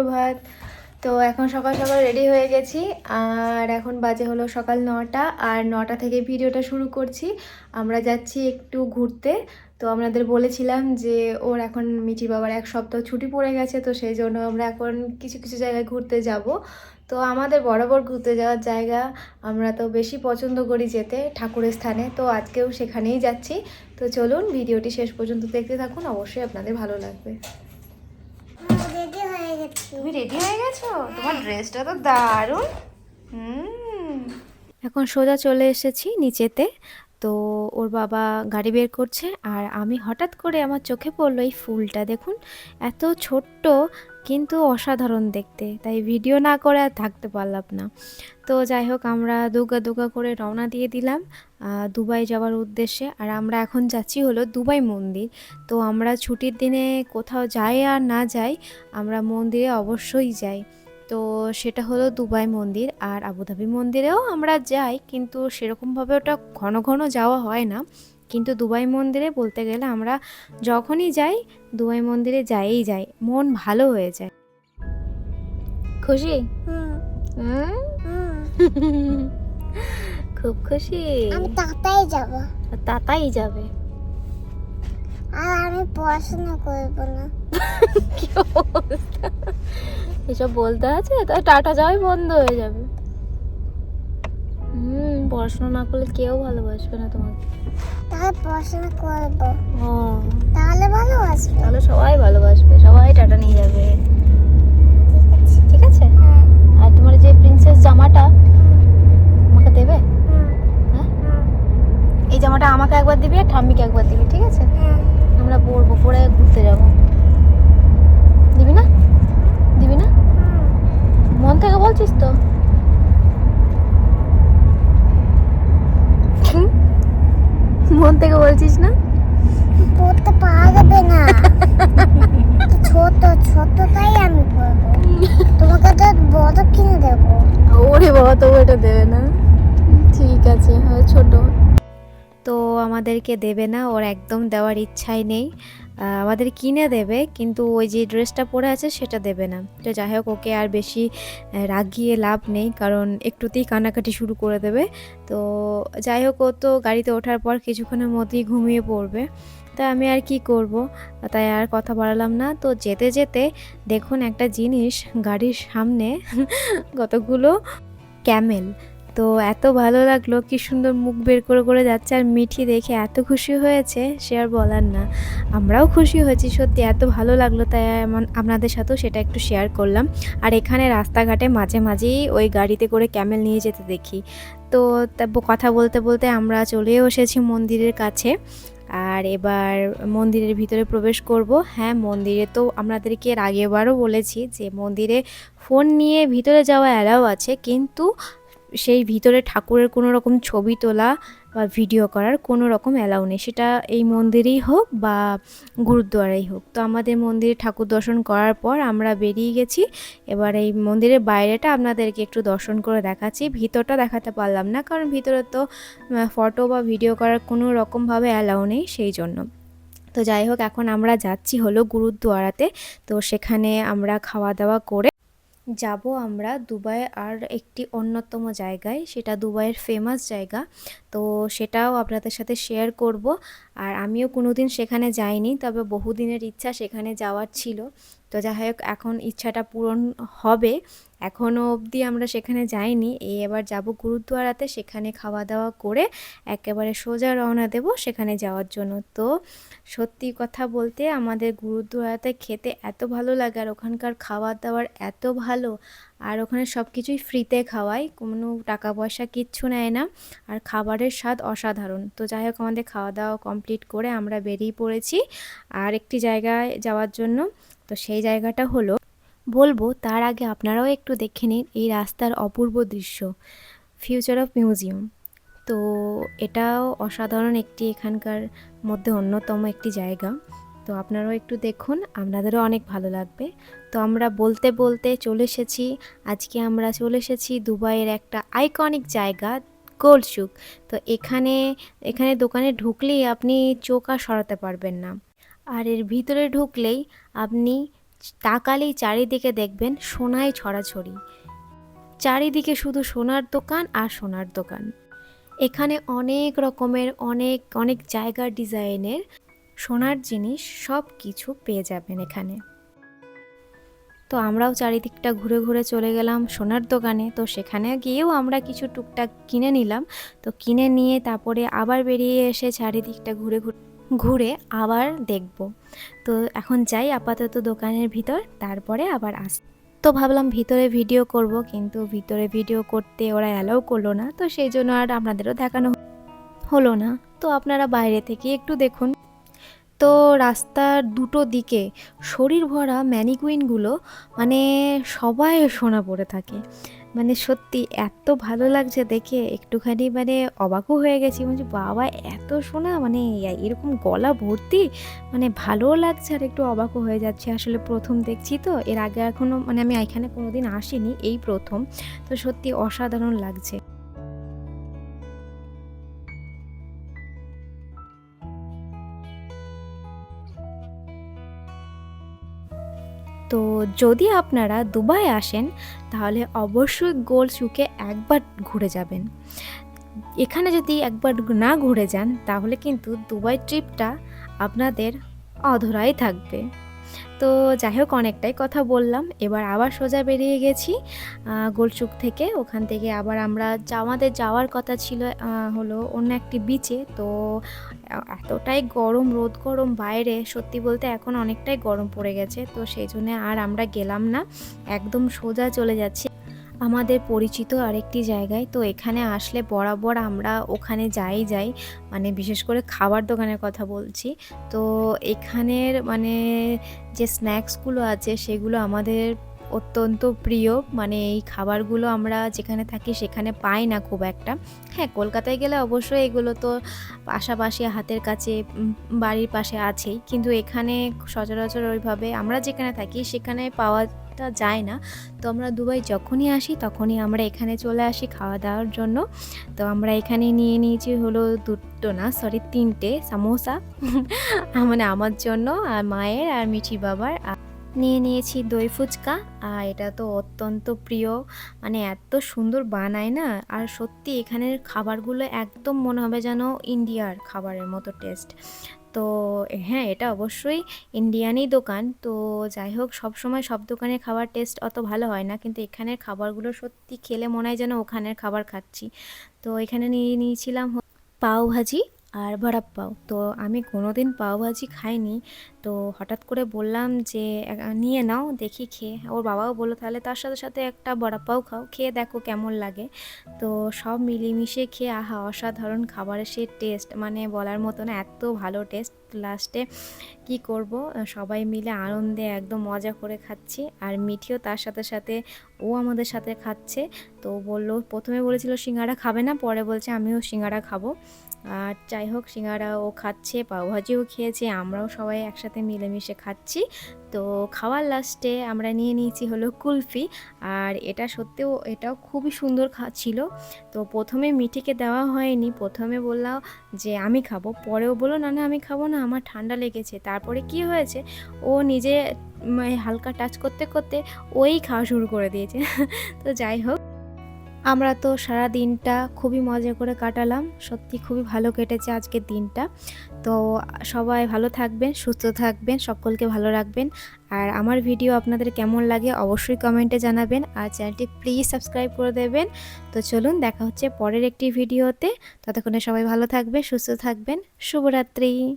সুপ্রভাত তো এখন সকাল সকাল রেডি হয়ে গেছি। আর এখন বাজে হলো সকাল নটা। আর নটা থেকে ভিডিওটা শুরু করছি। আমরা যাচ্ছি একটু ঘুরতে। তো আপনাদের বলেছিলাম যে, ওর এখন মিঠি বাবার এক সপ্তাহ ছুটি পড়ে গেছে, তো সেই জন্য আমরা এখন কিছু কিছু জায়গায় ঘুরতে যাব। তো আমাদের বরাবর ঘুরতে যাওয়ার জায়গা আমরা তো বেশি পছন্দ করি যেতে, ঠাকুরের স্থানে। তো আজকেও সেখানেই যাচ্ছি। তো চলুন, ভিডিওটি শেষ পর্যন্ত দেখতে থাকুন। অবশ্যই আপনাদের ভালো লাগবে। তুমি রেডি হয়ে গেছো? তোমার ড্রেসটা তো দারুণ। এখন সোজা চলে এসেছি নিচেতে। তো ওর বাবা গাড়ি বের করছে আর আমি হঠাৎ করে আমার চোখে পড়ল এই ফুলটা। দেখুন, এত ছোট্ট কিন্তু অসাধারণ দেখতে। তাই ভিডিও না করে আর থাকতে পারলাম না। তো যাই হোক, আমরা দুগা দুগা করে রওনা দিয়ে দিলাম দুবাই যাওয়ার উদ্দেশ্যে। আর আমরা এখন যাচ্ছি হলো দুবাই মন্দির। তো আমরা ছুটির দিনে কোথাও যাই আর না যাই, আমরা মন্দিরে অবশ্যই যাই। তো সেটা হলো দুবাই মন্দির আর আবুধাবি মন্দিরেও আমরা যাই, কিন্তু সেরকমভাবে ওটা ঘন ঘন যাওয়া হয় না। কিন্তু দুবাই মন্দিরে বলতে গেলে আমরা যখনই যাই দুবাই মন্দিরে যাইই যাই মন ভালো হয়ে যায়। খুশি? খুব খুশি। আমি তাতাই যাব। তাতাই যাবে? আর আমি পড়াশোনা করব না। কি অবস্থা? এসব বলতে আছে? তা টাটা যাওয়াই বন্ধ হয়ে যাবে। হুম পড়াশোনা না করলে কেউ ভালোবাসবে না তোমাকে। তাহলে পড়াশোনা করব। তাহলে ভালোবাসবে। তাহলে সবাই ভালোবাসবে সবাই টাটা নিয়ে যাবে। ঠিক আছে? হ্যাঁ। আর তোমার যে প্রিন্সেস জামাটা আমাকে দেবে? হ্যাঁ? এই জামাটা আমাকে একবার দিবি আর ঠাম্মিকে একবার দিবি ঠিক আছে? হ্যাঁ। আমরা পরবো পরে ঘুরতে যাব দিবি না দিবি না মন থেকে বলছিস তো মন থেকে বলছিস না পড়তে পারবে না ছোট ছোট তাই আমি পড়ব তোমাকে তো বড় কিনে দেবো ওরে তো এটা দেবে না। ঠিক আছে, হয় ছোট। তো আমাদেরকে দেবে না, ওর একদম দেওয়ার ইচ্ছাই নেই। আমাদের কিনে দেবে, কিন্তু ওই যে ড্রেসটা পরে আছে সেটা দেবে না। তো যাই হোক, ওকে আর বেশি রাগিয়ে লাভ নেই, কারণ একটুতেই কান্নাকাটি শুরু করে দেবে। তো যাই হোক, ও তো গাড়িতে ওঠার পর কিছুক্ষণের মধ্যেই ঘুমিয়ে পড়বে। তাই আমি আর কি করব? তাই আর কথা বাড়ালাম না। তো যেতে যেতে দেখুন একটা জিনিস গাড়ির সামনে কতগুলো ক্যামেল। তো এত ভালো লাগল, কি সুন্দর মুখ বের করে করে যাচ্ছে আর মিঠি দেখে এত খুশি হয়েছে, সে আর বলার না। আমরাও খুশি হয়েছি, সত্যি এত ভালো লাগল, তাই এমন- আপনাদের সাথেও সেটা একটু শেয়ার করলাম। আর এখানে রাস্তাঘাটে মাঝে মাঝেই ওই গাড়িতে করে ক্যামেল নিয়ে যেতে দেখি। তো কথা বলতে বলতে আমরা চলেও এসেছি মন্দিরের কাছে। আর এবার মন্দিরের ভিতরে প্রবেশ করব। হ্যাঁ মন্দিরে তো আপনাদেরকে এর আগেবারও বলেছি যে মন্দিরে ফোন নিয়ে ভিতরে যাওয়া অ্যালাও আছে, কিন্তু সেই ভিতরে ঠাকুরের কোনো রকম ছবি তোলা বা ভিডিও করার কোনো রকম অ্যালাউ নেই। সেটা এই মন্দিরেই হোক বা গুরুদ্বারাই হোক। তো আমাদের মন্দিরে ঠাকুর দর্শন করার পর আমরা বেরিয়ে গেছি। এবার এই মন্দিরের বাইরেটা আপনাদেরকে একটু দর্শন করে দেখাচ্ছি। ভিতরটা দেখাতে পারলাম না, কারণ ভিতরে তো ফটো বা ভিডিও করার কোনো রকমভাবে অ্যালাউ নেই সেই জন্য। তো যাই হোক, এখন আমরা যাচ্ছি হলো গুরুদ্বারাতে। তো সেখানে আমরা খাওয়া দাওয়া করে যাব আমরা দুবাই আর একটি অন্যতম জায়গায়, সেটা দুবাইয়ের ফেমাস জায়গা। তো সেটাও আপনাদের সাথে শেয়ার করব। আর আমিও কোনোদিন সেখানে যাইনি, তবে বহুদিনের ইচ্ছা সেখানে যাওয়ার ছিল। তো যাই হোক এখন ইচ্ছাটা পূরণ হবে। এখনও অবধি আমরা সেখানে যাইনি। এই এবার যাব গুরুদ্বারাতে সেখানে খাওয়া দাওয়া করে একেবারে সোজা রওনা দেব সেখানে যাওয়ার জন্য। তো সত্যি কথা বলতে আমাদের গুরুদ্বারাতে খেতে এত ভালো লাগে আর ওখানকার খাবার দাবার এত ভালো আর ওখানে সব কিছুই ফ্রিতে খাওয়ায়, কোনো টাকা পয়সা কিচ্ছু নেয় না। আর খাবারের স্বাদ অসাধারণ। তো যাই হোক, আমাদের খাওয়া দাওয়া কমপ্লিট করে আমরা বেরিয়ে পড়েছি আর একটি জায়গায় যাওয়ার জন্য। তো সেই জায়গাটা হলো, বলব তার আগে আপনারাও একটু দেখে নিন এই রাস্তার অপূর্ব দৃশ্য ফিউচার অফ মিউজিয়াম তো এটাও অসাধারণ একটি এখানকার মধ্যে অন্যতম একটি জায়গা। তো আপনারাও একটু দেখুন, আপনাদেরও অনেক ভালো লাগবে। তো আমরা বলতে বলতে চলে এসেছি, আজকে আমরা চলে এসেছি দুবাইয়ের একটা আইকনিক জায়গা, গোলসুক। তো এখানে এখানে দোকানে ঢুকলেই আপনি চোখ আর সরাতে পারবেন না। আর এর ভিতরে ঢুকলেই আপনি তাকালেই চারিদিকে দেখবেন সোনায় ছড়াছড়ি। চারিদিকে শুধু সোনার দোকান আর সোনার দোকান। এখানে অনেক রকমের, অনেক অনেক জায়গার ডিজাইনের সোনার জিনিস সব কিছু পেয়ে যাবেন এখানে। তো আমরাও চারিদিকটা ঘুরে ঘুরে চলে গেলাম সোনার দোকানে। তো সেখানে গিয়েও আমরা কিছু টুকটাক কিনে নিলাম। তো কিনে নিয়ে তারপরে আবার বেরিয়ে এসে চারিদিকটা ঘুরে ঘুরে ঘুরে আবার দেখব। তো এখন যাই আপাতত দোকানের ভিতর, তারপরে আবার আস, তো ভাবলাম ভিতরে ভিডিও করব কিন্তু ভিতরে ভিডিও করতে ওরা অ্যালাউ করল না। তো সেই জন্য আর আপনাদেরও দেখানো হলো না। তো আপনারা বাইরে থেকে একটু দেখুন। তো রাস্তার দুটো দিকে শরীর ভরা ম্যানিকুইনগুলো মানে সবাই সোনা পড়ে থাকে। মানে সত্যি এত ভালো লাগছে দেখে, একটুখানি মানে অবাকও হয়ে গেছি। বলছি, বাবা, এত সোনা? মানে এরকম গলা ভর্তি? মানে ভালোও লাগছে আর একটু অবাকও হয়ে যাচ্ছে। আসলে প্রথম দেখছি তো, এর আগে এখনও মানে আমি এখানে কোনোদিন আসিনি, এই প্রথম। তো সত্যি অসাধারণ লাগছে। তো যদি আপনারা দুবাই আসেন, তাহলে অবশ্যই গোল সুকে একবার ঘুরে যাবেন। এখানে যদি একবার না ঘুরে যান, তাহলে কিন্তু দুবাই ট্রিপটা আপনাদের অধরাই থাকবে। তো যাই হোক, অনেকটাই কথা বললাম। এবার আবার সোজা বেরিয়ে গেছি গোলচুক থেকে। ওখান থেকে আবার আমরা আমাদের যাওয়ার কথা ছিল হলো অন্য একটি বিচে তো এতটাই গরম, রোদ গরম বাইরে, সত্যি বলতে এখন অনেকটাই গরম পড়ে গেছে। তো সেই জন্য আর আমরা গেলাম না। একদম সোজা চলে যাচ্ছি। আমাদের পরিচিত আরেকটি জায়গায়। তো এখানে আসলে বরাবর আমরা ওখানে যাই যাই। মানে বিশেষ করে খাবার দোকানের কথা বলছি। তো এখানের মানে যে স্ন্যাক্সগুলো আছে, সেগুলো আমাদের অত্যন্ত প্রিয়। মানে এই খাবারগুলো আমরা যেখানে থাকি, সেখানে পাই না খুব একটা। হ্যাঁ কলকাতায় গেলে অবশ্যই এগুলো তো পাশাপাশি হাতের কাছে বাড়ির পাশে আছেই। কিন্তু এখানে সচরাচর ওইভাবে আমরা যেখানে থাকি, সেখানে পাওয়াটা যায় না। তো আমরা দুবাই যখনই আসি তখনই আমরা এখানে চলে আসি খাওয়া দাওয়ার জন্য। তো আমরা এখানে নিয়ে নিয়েছি হলো দুটো না সরি তিনটে সামোসা। মানে আমার জন্য, আর মায়ের, আর মিঠি বাবার। নিয়ে নিয়েছি দই ফুচকা, আর এটা তো অত্যন্ত প্রিয়। মানে এত সুন্দর বানায় না, আর সত্যি এখানের খাবারগুলো একদম মনে হবে যেন ইন্ডিয়ার খাবারের মতো টেস্ট তো হ্যাঁ এটা অবশ্যই ইন্ডিয়ানই দোকান। তো, যাই হোক, সবসময় সব দোকানের খাবার টেস্ট অত ভালো হয় না, কিন্তু এখানের খাবারগুলো সত্যি খেলে মনে হয় যেন ওখানের খাবার খাচ্ছি। তো, এখানে নিয়ে নিয়েছিলাম পাও ভাজি আর ভরাপ্পাও তো, আমি কোনোদিন পাও ভাজি খাইনি। তো হঠাৎ করে বললাম যে নিয়ে নাও, দেখি খেয়ে। ওর বাবাও বলল, তাহলে তার সাথে সাথে একটা বড়া পাও খাও, খেয়ে দেখো কেমন লাগে। তো সব মিলেমিশে খেয়ে, আহা, অসাধারণ খাবারের সে টেস্ট মানে বলার মতো না, এত ভালো টেস্ট। লাস্টে কি করব? সবাই মিলে আনন্দে একদম মজা করে খাচ্ছি। আর মিঠিও তার সাথে সাথে, ও আমাদের সাথে খাচ্ছে। তো বলল, প্রথমে বলেছিল সিঙ্গারা খাবে না, পরে বলছে আমিও সিঙ্গারা খাব। আর যাই হোক সিঙ্গারা ও খাচ্ছে, পাওভাজিও খেয়েছে, আমরাও সবাই একসাথে মিলেমিশে খাচ্ছি। তো খাওয়ার লাস্টে আমরা নিয়ে নিয়েছি হলো কুলফি। আর এটা সত্যিও এটাও খুবই সুন্দর ছিল। তো প্রথমে মিঠিকে দেওয়া হয়নি। প্রথমে বললাম যে আমি খাব। পরেও বলল না না আমি খাব না আমার ঠান্ডা লেগেছে। তারপরে কি হয়েছে? ও নিজে উম, হালকা টাচ করতে করতে ওই খাওয়া শুরু করে দিয়েছে। তো যাই হোক। আমরা তো সারা দিনটা খুবই মজা করে কাটালাম। সত্যি খুবই ভালো কেটেছে আজকের দিনটা। তো সবাই ভালো থাকবেন, সুস্থ থাকবেন, সকলকে ভালো রাখবেন। আর আমার ভিডিও আপনাদের কেমন লাগে অবশ্যই কমেন্টে জানাবেন। আর চ্যানেলটি প্লিজ সাবস্ক্রাইব করে দেবেন। তো চলুন, দেখা হচ্ছে পরের একটি ভিডিওতে। ততক্ষণে সবাই ভালো থাকবে সুস্থ থাকবেন। শুভরাত্রি।